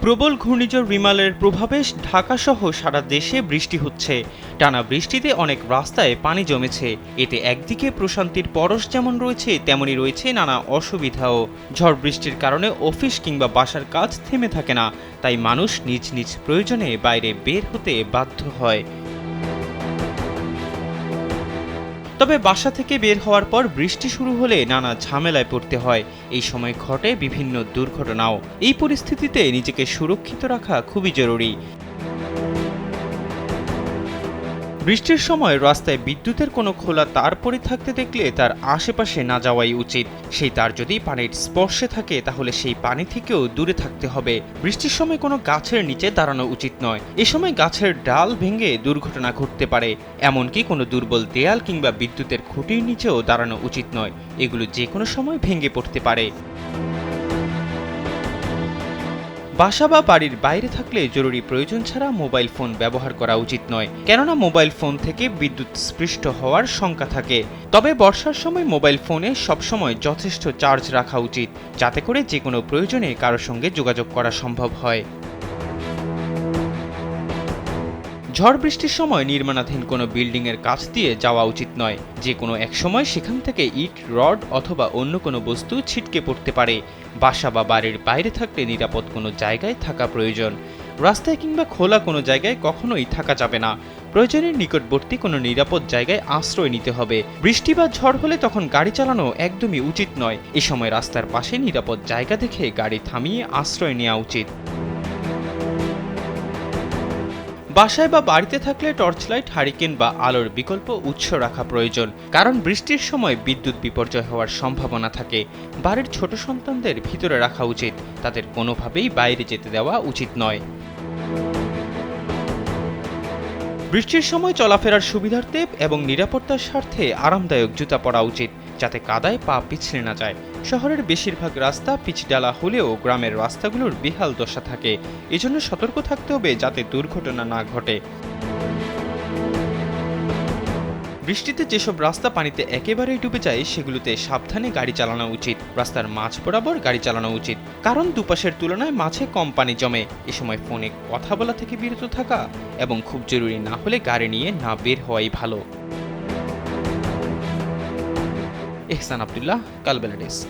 প্রবল ঘূর্ণিঝড় রিমালের প্রভাবে ঢাকাসহ সারা দেশে বৃষ্টি হচ্ছে। টানা বৃষ্টিতে অনেক রাস্তায় পানি জমেছে। এতে একদিকে প্রশান্তির পরশ যেমন রয়েছে, তেমনই রয়েছে নানা অসুবিধাও। ঝড় বৃষ্টির কারণে অফিস কিংবা বাসার কাজ থেমে থাকে না। তাই মানুষ নিজ নিজ প্রয়োজনে বাইরে বের হতে বাধ্য হয়। তবে বাসা থেকে বের হওয়ার পর বৃষ্টি শুরু হলে নানা ঝামেলায় পড়তে হয়। এই সময় ঘটে বিভিন্ন দুর্ঘটনাও। এই পরিস্থিতিতে নিজেকে সুরক্ষিত রাখা খুবই জরুরি। বৃষ্টির সময় রাস্তায় বিদ্যুতের কোনো খোলা তার পড়ে থাকতে দেখলে তার আশেপাশে না যাওয়াই উচিত। সেই তার যদি পানির স্পর্শে থাকে, তাহলে সেই পানি থেকেও দূরে থাকতে হবে। বৃষ্টির সময় কোনো গাছের নিচে দাঁড়ানো উচিত নয়। এ সময় গাছের ডাল ভেঙে দুর্ঘটনা ঘটতে পারে। এমনকি কোনো দুর্বল দেয়াল কিংবা বিদ্যুতের খুঁটির নিচেও দাঁড়ানো উচিত নয়। এগুলো যে কোনো সময় ভেঙে পড়তে পারে। বাসা বা বাড়ির বাইরে থাকলে জরুরি প্রয়োজন ছাড়া মোবাইল ফোন ব্যবহার করা উচিত নয়। কেননা মোবাইল ফোন থেকে বিদ্যুৎ স্পৃষ্ট হওয়ার শঙ্কা থাকে। তবে বর্ষার সময় মোবাইল ফোনে সবসময় যথেষ্ট চার্জ রাখা উচিত, যাতে করে যে কোনো প্রয়োজনে কারোর সঙ্গে যোগাযোগ করা সম্ভব হয়। ঝড় বৃষ্টির সময় নির্মাণাধীন কোনো বিল্ডিংয়ের কাছ দিয়ে যাওয়া উচিত নয়। যে কোনো এক সময় সেখান থেকে ইট, রড অথবা অন্য কোনো বস্তু ছিটকে পড়তে পারে। বাসা বা বাড়ির বাইরে থাকলে নিরাপদ কোনো জায়গায় থাকা প্রয়োজন। রাস্তায় কিংবা খোলা কোনো জায়গায় কখনোই থাকা যাবে না। প্রয়োজনের নিকটবর্তী কোনো নিরাপদ জায়গায় আশ্রয় নিতে হবে। বৃষ্টি বা ঝড় হলে তখন গাড়ি চালানো একদমই উচিত নয়। এ সময় রাস্তার পাশে নিরাপদ জায়গা দেখে গাড়ি থামিয়ে আশ্রয় নেওয়া উচিত। বাসায় বা বাড়িতে থাকলে টর্চ লাইট, হারিকেন বা আলোর বিকল্প উৎস রাখা প্রয়োজন, কারণ বৃষ্টির সময় বিদ্যুৎ বিপর্যয় হওয়ার সম্ভাবনা থাকে। বাড়ির ছোট সন্তানদের ভিতরে রাখা উচিত, তাদের কোনোভাবেই বাইরে যেতে দেওয়া উচিত নয়। বৃষ্টির সময় চলাফেরার সুবিধার্থে এবং নিরাপত্তার স্বার্থে আরামদায়ক জুতা পরা উচিত, যাতে কাদায় পা পিছলে না যায়। শহরের বেশিরভাগ রাস্তা পিচডালা হলেও গ্রামের রাস্তাগুলোর বেহাল দশা থাকে। এজন্য সতর্ক থাকতে হবে যাতে দুর্ঘটনা না ঘটে। বৃষ্টিতে যেসব রাস্তা পানিতে একেবারেই ডুবে যায়, সেগুলোতে সাবধানে গাড়ি চালানো উচিত। রাস্তার মাঝ বরাবর গাড়ি চালানো উচিত। কারণ দুপাশের তুলনায় মাঝে কম পানি জমে। এ সময় ফোনে কথা বলা থেকে বিরত থাকা এবং খুব জরুরি না হলে গাড়ি নিয়ে না বের হওয়াই ভালো। এহসান আবদুল্লাহ কালবেলা ডেস্ক।